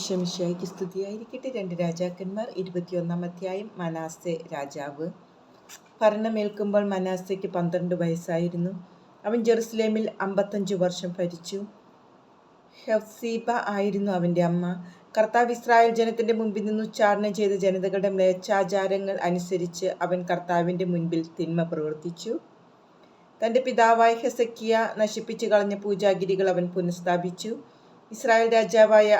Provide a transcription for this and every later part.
ഈശ്വമിശായിക്ക് സ്തുതിയായിരിക്കട്ടെ രണ്ട് രാജാക്കന്മാർ. ഇരുപത്തിയൊന്നാം അധ്യായം മനാസെ രാജാവ്. ഭരണമേൽക്കുമ്പോൾ മനാസയ്ക്ക് പന്ത്രണ്ട് വയസ്സായിരുന്നു. അവൻ ജെറുസലേമിൽ അമ്പത്തഞ്ച് വർഷം ഭരിച്ചു. ഹെഫ്സീബ ആയിരുന്നു അവന്റെ അമ്മ. കർത്താവ് ഇസ്രായേൽ ജനത്തിന്റെ മുമ്പിൽ നിന്ന് ഉച്ചാരണം ചെയ്ത ജനതകളുടെ മ്ലേച്ഛാചാരങ്ങൾ അനുസരിച്ച് അവൻ കർത്താവിന്റെ മുൻപിൽ തിന്മ പ്രവർത്തിച്ചു. തന്റെ പിതാവായ ഹെസക്കിയ നശിപ്പിച്ചു കളഞ്ഞ പൂജാഗിരികൾ അവൻ പുനഃസ്ഥാപിച്ചു. ഇസ്രായേൽ രാജാവായ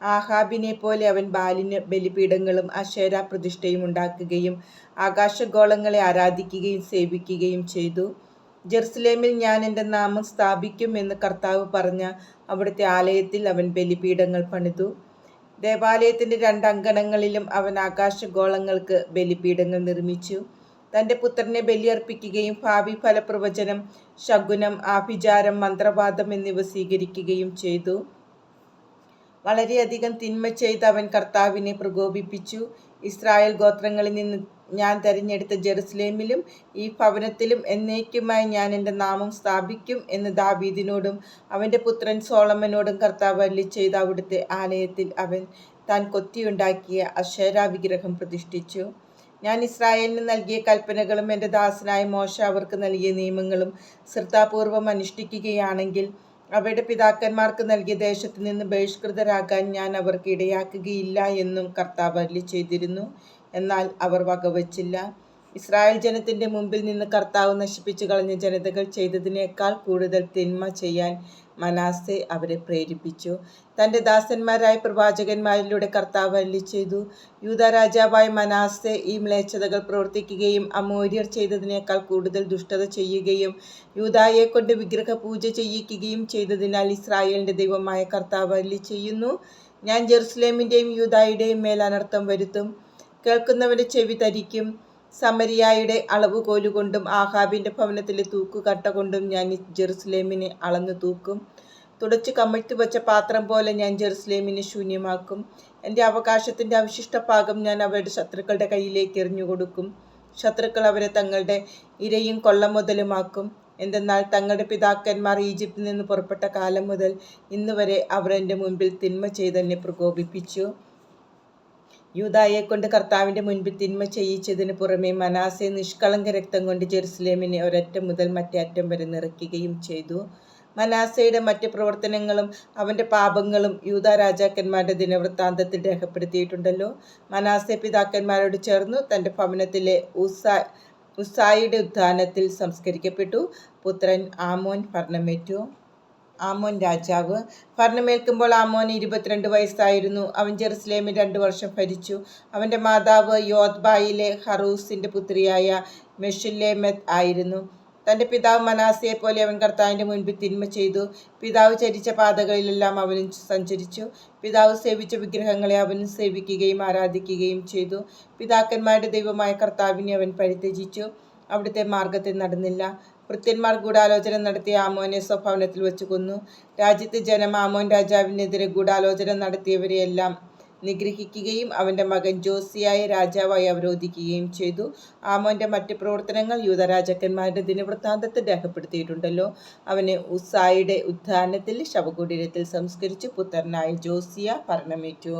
ആഹാബിനെ പോലെ അവൻ ബാലിന് ബലിപീഠങ്ങളും അശേര പ്രതിഷ്ഠയും ഉണ്ടാക്കുകയും ആകാശഗോളങ്ങളെ ആരാധിക്കുകയും സേവിക്കുകയും ചെയ്തു. ജെറുസലേമിൽ ഞാൻ എന്റെ നാമം സ്ഥാപിക്കും എന്ന് കർത്താവ് പറഞ്ഞ അവിടുത്തെ ആലയത്തിൽ അവൻ ബലിപീഠങ്ങൾ പണിതു. ദേവാലയത്തിന്റെ രണ്ടങ്കണങ്ങളിലും അവൻ ആകാശഗോളങ്ങൾക്ക് ബലിപീഠങ്ങൾ നിർമ്മിച്ചു. തന്റെ പുത്രനെ ബലിയർപ്പിക്കുകയും ഭാവി ഫലപ്രവചനം ശകുനം ആഭിചാരം മന്ത്രവാദം എന്നിവ സ്വീകരിക്കുകയും ചെയ്തു. വളരെയധികം തിന്മ ചെയ്ത് അവൻ കർത്താവിനെ പ്രകോപിപ്പിച്ചു. ഇസ്രായേൽ ഗോത്രങ്ങളിൽ നിന്ന് ഞാൻ തിരഞ്ഞെടുത്ത ജെറുസലേമിലും ഈ ഭവനത്തിലും എന്നേക്കുമായി ഞാൻ എന്റെ നാമം സ്ഥാപിക്കും എന്ന് ദാവീദിനോടും അവന്റെ പുത്രൻ സോളമനോടും കർത്താവ് അല്ലി ചെയ്ത അവിടുത്തെ ആലയത്തിൽ അവൻ താൻ കൊത്തിയുണ്ടാക്കിയ അശേര വിഗ്രഹം പ്രതിഷ്ഠിച്ചു. ഞാൻ ഇസ്രായേലിന് നൽകിയ കൽപ്പനകളും എന്റെ ദാസനായ മോശ അവർക്ക് നൽകിയ നിയമങ്ങളും ശ്രദ്ധാപൂർവം അനുഷ്ഠിക്കുകയാണെങ്കിൽ അവയുടെ പിതാക്കന്മാർക്ക് നൽകിയ ദേശത്ത് നിന്ന് ബഹിഷ്കൃതരാകാൻ ഞാൻ അവർക്ക് ഇടയാക്കുകയില്ല എന്നും കർത്താവ് അല്ലി ചെയ്തിരുന്നു. എന്നാൽ അവർ വകവച്ചില്ല. ഇസ്രായേൽ ജനത്തിന്റെ മുമ്പിൽ നിന്ന് കർത്താവ് നശിപ്പിച്ചു കളഞ്ഞ ജനതകൾ ചെയ്തതിനേക്കാൾ കൂടുതൽ തിന്മ ചെയ്യാൻ മനാസെ അവരെ പ്രേരിപ്പിച്ചു. തന്റെ ദാസന്മാരായ പ്രവാചകന്മാരിലൂടെ കർത്താവ് അല്ലി ചെയ്തു. യൂത രാജാവായ മനാസെ ഈ മ്ലേച്ഛതകൾ പ്രവർത്തിക്കുകയും അമോര്യർ ചെയ്തതിനേക്കാൾ കൂടുതൽ ദുഷ്ടത ചെയ്യുകയും യൂതായെ കൊണ്ട് വിഗ്രഹ പൂജ ചെയ്യിക്കുകയും ചെയ്തതിനാൽ ഇസ്രായേലിന്റെ ദൈവമായ കർത്താവ് അല്ലി ചെയ്യുന്നു. ഞാൻ ജെറുസലേമിന്റെയും യൂതായുടെയും മേൽ അനർത്ഥം വരുത്തും. കേൾക്കുന്നവന്റെ ചെവി തരിക്കും. സമരിയായുടെ അളവുകോലുകൊണ്ടും ആഹാബിന്റെ ഭവനത്തിലെ തൂക്കുകട്ട കൊണ്ടും ഞാൻ ജെറുസലേമിനെ അളന്നു തൂക്കും. തുടച്ചു കമഴ്ത്തി വച്ച പാത്രം പോലെ ഞാൻ ജെറുസലേമിനെ ശൂന്യമാക്കും. എന്റെ അവകാശത്തിന്റെ അവശിഷ്ട ഭാഗം ഞാൻ അവരുടെ ശത്രുക്കളുടെ കയ്യിലേക്ക് എറിഞ്ഞു കൊടുക്കും. ശത്രുക്കൾ അവരെ തങ്ങളുടെ ഇരയും കൊള്ള മുതലുമാക്കും. എന്തെന്നാൽ തങ്ങളുടെ പിതാക്കന്മാർ ഈജിപ്തിൽ നിന്ന് പുറപ്പെട്ട കാലം മുതൽ ഇന്നുവരെ അവർ എന്റെ മുൻപിൽ തിന്മ ചെയ്തെന്നെ പ്രകോപിപ്പിച്ചു. യൂതായെ കൊണ്ട് കർത്താവിന്റെ മുൻപിൽ തിന്മ ചെയ്യിച്ചതിന് പുറമെ മനാസെ നിഷ്കളങ്ക രക്തം കൊണ്ട് ജെറുസലേമിനെ ഒരറ്റം മുതൽ മറ്റേ അറ്റം വരെ നിറയ്ക്കുകയും ചെയ്തു. മനാസയുടെ മറ്റ് പ്രവർത്തനങ്ങളും അവന്റെ പാപങ്ങളും യൂത രാജാക്കന്മാരുടെ ദിനവൃത്താന്തത്തിൽ രേഖപ്പെടുത്തിയിട്ടുണ്ടല്ലോ. മനാസെ പിതാക്കന്മാരോട് ചേർന്നു തന്റെ ഭവനത്തിലെ ഉസ്സായുടെ ഉസായിയുടെ ഉദ്ധാനത്തിൽ സംസ്കരിക്കപ്പെട്ടു. പുത്രൻ ആമോൻ ഭരണമേറ്റു. ആമോൻ രാജാവ്. ഭരണമേൽക്കുമ്പോൾ ആമോൻ ഇരുപത്തിരണ്ട് വയസ്സായിരുന്നു. അവൻ ജെറുസലേമിൽ രണ്ടു വർഷം ഭരിച്ചു. അവന്റെ മാതാവ് യോദ്ബായിലെ ഹറൂസിന്റെ പുത്രിയായ മെഷുല്ലേമെത്ത് ആയിരുന്നു. തന്റെ പിതാവ് മനാസിയെ പോലെ അവൻ കർത്താവിന്റെ മുൻപിൽ തിന്മ ചെയ്തു. പിതാവ് ചരിച്ച പാതകളിലെല്ലാം അവനും സഞ്ചരിച്ചു. പിതാവ് സേവിച്ച വിഗ്രഹങ്ങളെ അവനും സേവിക്കുകയും ആരാധിക്കുകയും ചെയ്തു. പിതാക്കന്മാരുടെ ദൈവമായ കർത്താവിനെ അവൻ പരിത്യജിച്ചു. അവിടുത്തെ മാർഗത്തിൽ നടന്നില്ല. ഭൃത്യന്മാർ ഗൂഢാലോചന നടത്തിയ ആമോനെ സ്വഭവനത്തിൽ വെച്ച് കൊന്നു. രാജ്യത്തെ ജനം ആമോൻ രാജാവിനെതിരെ ഗൂഢാലോചന നടത്തിയവരെയെല്ലാം നിഗ്രഹിക്കുകയും അവന്റെ മകൻ ജോസിയായ രാജാവായി അവരോധിക്കുകയും ചെയ്തു. ആമോന്റെ മറ്റ് പ്രവർത്തനങ്ങൾ യൂതരാജാക്കന്മാരുടെ ദിനവൃത്താന്തത്തിൽ രേഖപ്പെടുത്തിയിട്ടുണ്ടല്ലോ. അവനെ ഉസായിയുടെ ഉദ്ധാനത്തിൽ ശവകുടീരത്തിൽ സംസ്കരിച്ച് പുത്രനായ ജോസിയ ഭരണമേറ്റു